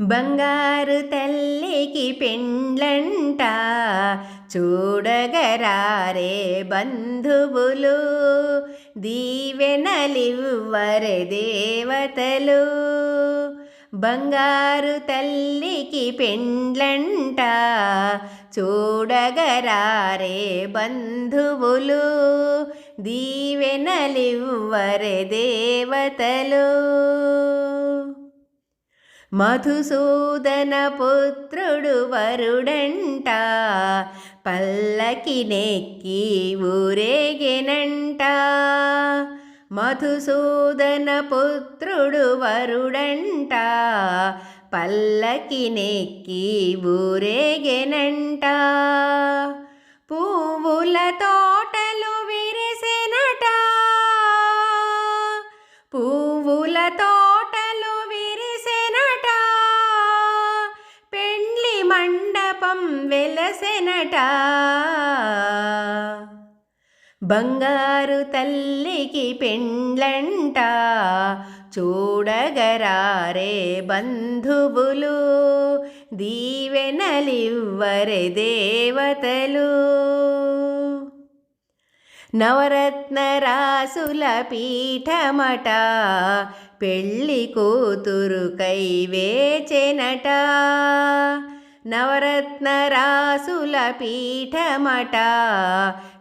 బంగారు తల్లికి పెండ్లంట చూడగరారే బంధువులు దీవెనలివ్వరే దేవతలు. బంగారు తల్లికి పెండ్లంట చూడగరారే బంధువులు దీవెనలివ్వరే దేవతలు. మధుసూదన పుత్రుడు వరుడంట పల్లకి నెక్కి ఊరేగెనంట. మధుసూదన పుత్రుడు వరుడంట పల్లకి నెక్కి ఊరేగెనంట. పువ్వుల తోటలు విరిసినట పువ్వుల తోట మండపం వెలసెనట. బంగారు తల్లికి పెండ్లంట. చూడగరారే బంధువులు దీవెనలివ్వరె దేవతలు. నవరత్న రాసుల పీఠమట పెళ్ళి కూతురుకై వేచెనట. నవరత్నరాసుల పీఠమట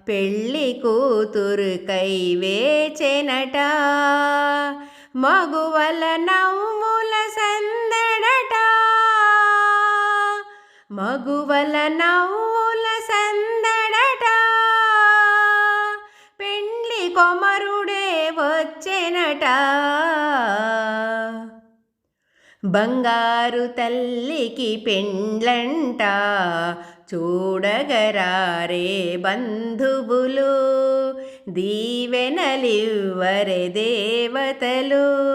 పెళ్ళి కూతురుకై వేచెనట మగువల నవ్వుల సందడట మగువల నవ్వుల సందడట. పెళ్ళి కొమరుడే వచ్చెనట. బంగారు తల్లికి పెండ్లంట చూడగరారే బంధువులు దీవెనలివ్వరే దేవతలు.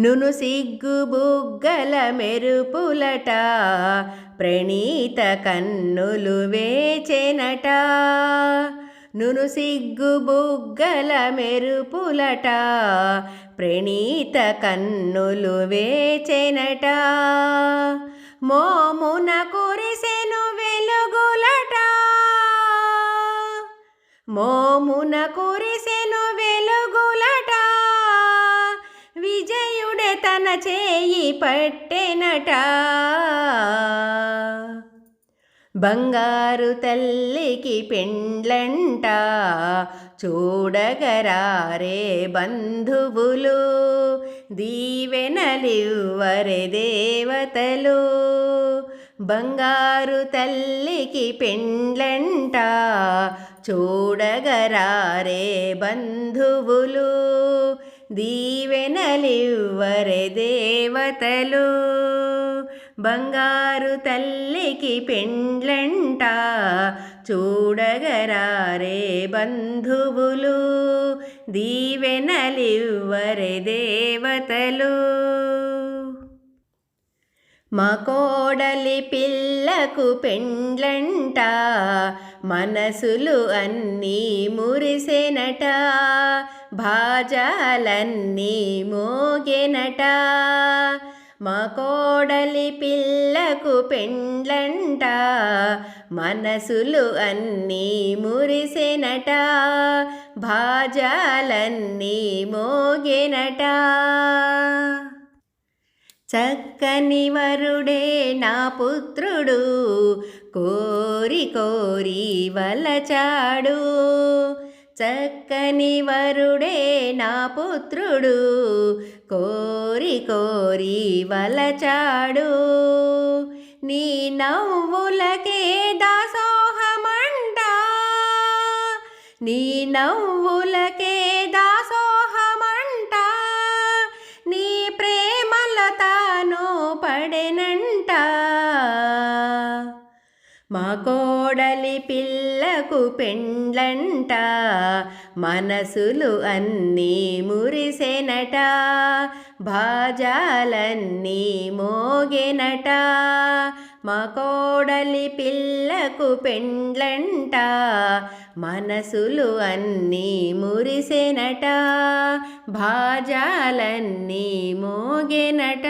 నును సిగ్గు బుగ్గల మెరుపులట ప్రణీత కన్నులు వేచెనట. నును సిగ్గు బుగ్గల మెరుపులట ప్రణీత కన్నులు వేచెనట. మోమున కురిసెను వెలుగులట మోమున కురిసెను వెలుగులట. విజయుడే తన చేయి పట్టెనట. బంగారు తల్లికి పెండ్లంట చూడగరారే బంధువులు దీవెనలివ్వరే దేవతలు. బంగారు తల్లికి పెండ్లంట చూడగరారే బంధువులు దీవెనలివ్వరే దేవతలు. బంగారు తల్లికి పెండ్లంట. చూడగరారే బంధువులు దీవెనలివ్వరే దేవతలు. మా కోడలి పిల్లకు పెండ్లంట మనసులు అన్నీ మురిసెనట. భాజాలన్నీ మోగెనట. మా కోడలి పిల్లకు పెండ్లంట మనసులు అన్నీ మురిసెనట భాజాలన్నీ మోగెనట. చక్కని వరుడే నా పుత్రుడు కోరి కోరి వలచాడు. చక్కని వరుడే నా పుత్రుడు. కోరి కోరి వలచాడు. నీ నవ్వులకే దాసోహమంట. నీ నవ్వులకే దాసోహమంట. నీ ప్రేమల తాను పడెనంట పెండ్లంట. మనసులు అన్నీ మురిసెనట. భాజాలన్నీ మోగెనట. మా కోడలి పిల్లకు పెండ్లంట. మనసులు అన్నీ మురిసెనట. భాజాలన్నీ మోగెనట.